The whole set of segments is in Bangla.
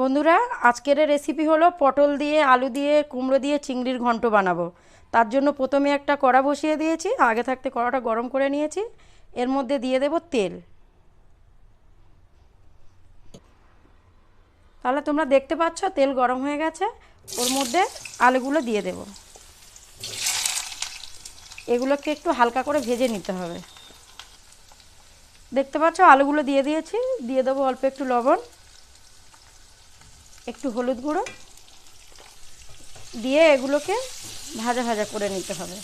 বন্ধুরা, আজকের রেসিপি হলো পটল দিয়ে, আলু দিয়ে, কুমড়ো দিয়ে, চিংড়ির ঘন্ট বানাবো। তার জন্য প্রথমে একটা কড়া বসিয়ে দিয়েছি, আগে থাকতে কড়াটা গরম করে নিয়েছি। এর মধ্যে দিয়ে দেব তেল। তাহলে তোমরা দেখতে পাচ্ছ, তেল গরম হয়ে গেছে। ওর মধ্যে আলুগুলো দিয়ে দেব। এগুলোকে একটু হালকা করে ভেজে নিতে হবে। দেখতে পাচ্ছ, আলুগুলো দিয়ে দিয়েছি। দিয়ে দেবো অল্প একটু লবণ। একটু হলুদ গুঁড়ো দিয়ে এগুলোকে ভাজা ভাজা করে নিতে হবে।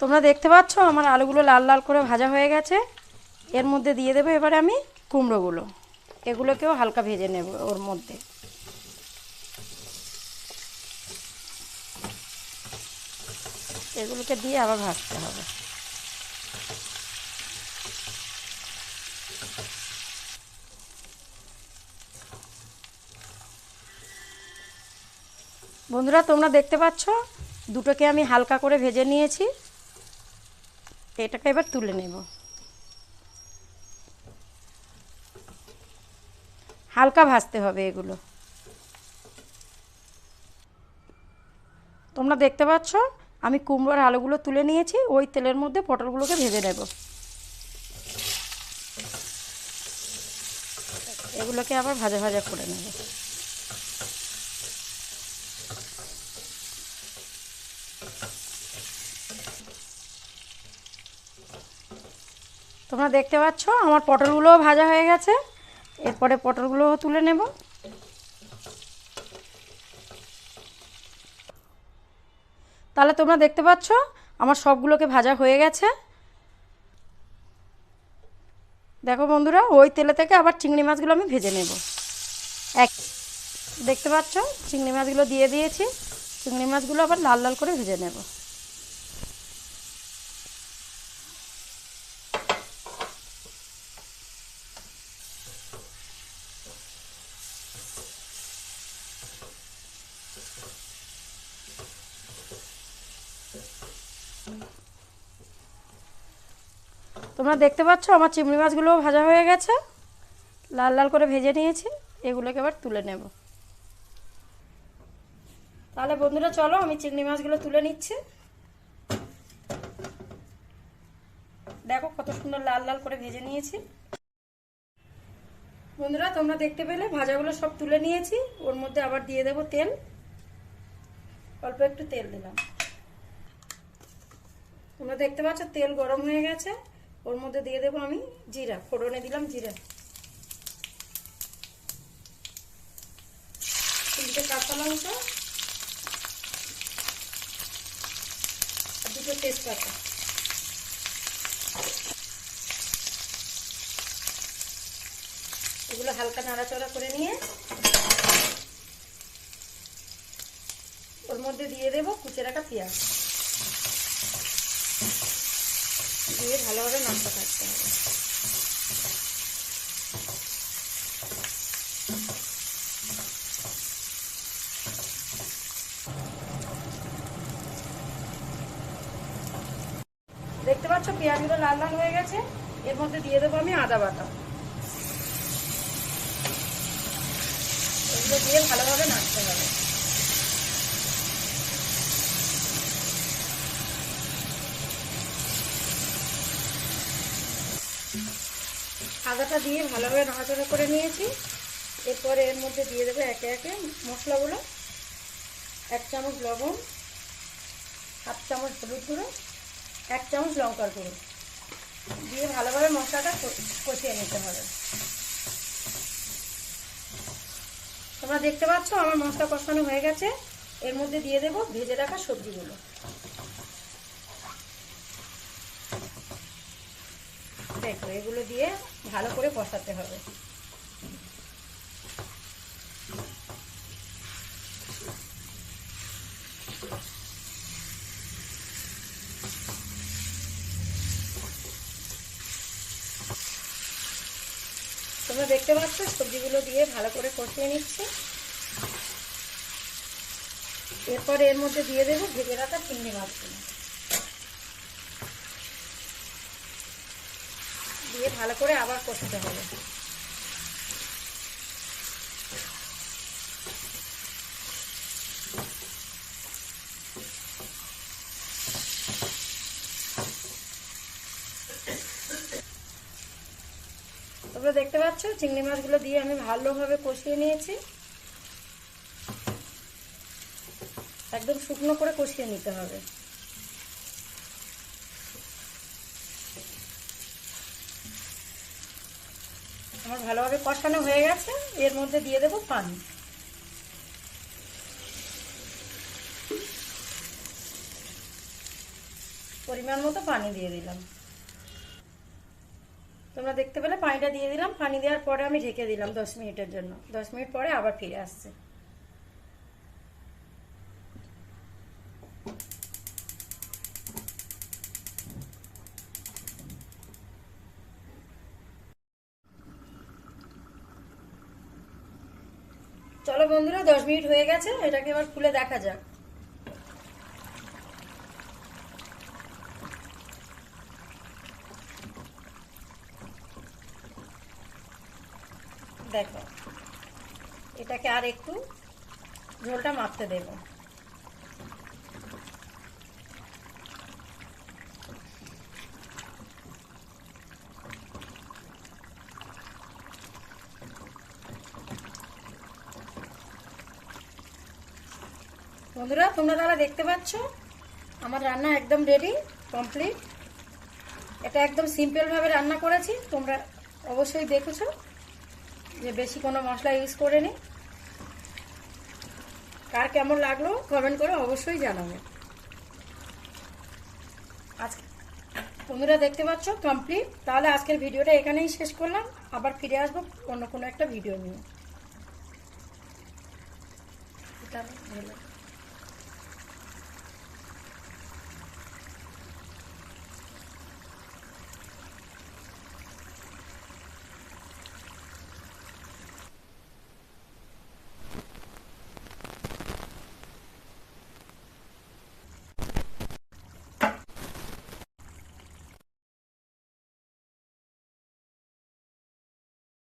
তোমরা দেখতে পাচ্ছ আমার আলুগুলো লাল লাল করে ভাজা হয়ে গেছে। এর মধ্যে দিয়ে দেবো এবারে আমি কুমড়োগুলো। এগুলোকেও হালকা ভেজে নেব ওর মধ্যে। এগুলোকে দিয়ে আবার ভাজতে হবে। বন্ধুরা, তোমরা দেখতে পাচ্ছ, দুটোকে আমি হালকা করে ভেজে নিয়েছি। এটাকে এবার তুলে নেব। হালকা ভাজতে হবে এগুলো। তোমরা দেখতে পাচ্ছ আমি কুমড়োর আলুগুলো তুলে নিয়েছি, ওই তেলের মধ্যে পটলগুলোকে ভেজে নেব। এগুলোকে আবার ভাজা ভাজা করে নেব। তোমরা দেখতে পাচ্ছ, আমার পটলগুলোও ভাজা হয়ে গেছে। এরপরে পটলগুলোও তুলে নেব। তাহলে তোমরা দেখতে পাচ্ছ, আমার সবগুলোকে ভাজা হয়ে গেছে। দেখো বন্ধুরা, ওই তেলে থেকে আবার চিংড়ি মাছগুলো আমি ভেজে নেব। এক, দেখতে পাচ্ছ, চিংড়ি মাছগুলো দিয়ে দিয়েছি, চিংড়ি মাছগুলো আবার লাল লাল করে ভেজে নেব। তোমরা দেখতে পাচ্ছ আমার চিংড়ি মাছগুলোও ভাজা হয়ে গেছে। লাল লাল করে ভেজে নিয়েছি, এগুলোকে এবার তুলে নেব। তাহলে বন্ধুরা চলো, আমি চিংড়ি মাছগুলো তুলে নিচ্ছি। দেখো কত সুন্দর লাল লাল করে ভেজে নিয়েছি। বন্ধুরা, তোমরা দেখতে পেলে, ভাজাগুলো সব তুলে নিয়েছি। ওর মধ্যে আবার দিয়ে দেব তেল। অল্প একটু তেল দিলাম। তোমরা দেখতে পাচ্ছ তেল গরম হয়ে গেছে। ওর মধ্যে দিয়ে দেবো আমি জিরা, ফোড়নে দিলাম জিরা। তিনটে কাঁচা লঙ্কা আর দুটো তেজপাতা। এগুলো হালকা নাড়াচড়া করে নিয়ে ওর মধ্যে দিয়ে দেবো কুচে রাখা পেঁয়াজ। দিয়ে ভালোভাবে নাড়তে থাকতে হবে। দেখতে পাচ্ছ পেঁয়াজগুলো লাল লাল হয়ে গেছে? এর মধ্যে দিয়ে দেবো আমি আদা বাটা। এগুলো দিয়ে ভালোভাবে নাড়তে হবে। আদাটা দিয়ে ভালোভাবে নাড়াচাড়া করে নিয়েছি। এরপরে এর মধ্যে দিয়ে দেবে একে একে মশলাগুলো। এক চামচ লবণ, হাফ চামচ হলুদ গুঁড়ো, এক চামচ লঙ্কার গুঁড়ো। দিয়ে ভালোভাবে মশলাটা কষিয়ে নিতে হবে। তোমরা দেখতে পাচ্ছ আমার মশলা কষানো হয়ে গেছে। এর মধ্যে দিয়ে দেবো ভেজে রাখা সবজিগুলো। দেখো, এগুলো দিয়ে ভালো করে কষাতে হবে। তোমরা দেখতে পাচ্ছ, সবজিগুলো দিয়ে ভালো করে কষিয়ে নিচ্ছে। এরপর এর মধ্যে দিয়ে দেবো ভেজে রাখা চিংড়ি মাছগুলো দিয়ে ভালো করে আবার কষতে হবে। তোমরা দেখতে পাচ্ছ, চিংড়ি মাছগুলো দিয়ে আমি ভালোভাবে কষিয়ে নিয়েছি। একদম শুকনো করে কষিয়ে নিতে হবে। আমার ভালোভাবে কষানো হয়ে গেছে। এর মধ্যে দিয়ে দেবো পানি। পরিমাণ মতো পানি দিয়ে দিলাম। তোমরা দেখতে পেলে, পানিটা দিয়ে দিলাম। পানি দেওয়ার পরে আমি ঢেকে দিলাম দশ মিনিটের জন্য। দশ মিনিট পরে আবার ফিরে আসছে চলো বন্ধুরা, দশ মিনিট হয়ে গেছে, এটাকে এবার খুলে দেখা যাক। দেখো, এটাকে আর একটু ঝোলটা মাখতে দেব। বন্ধুরা, তোমরা তারা দেখতে পাচ্ছ, আমার রান্না একদম রেডি কমপ্লিট এটা একদম সিম্পলভাবে রান্না করেছি, তোমরা অবশ্যই দেখেছ যে বেশি কোনো মশলা ইউজ করে নি। কার কেমন লাগল কমেন্ট করে অবশ্যই জানাবে। আজ বন্ধুরা দেখতে পাচ্ছ কমপ্লিট তাহলে আজকের ভিডিওটা এখানেই শেষ করলাম। আবার ফিরে আসব অন্য কোনো একটা ভিডিও নিয়ে। ভালো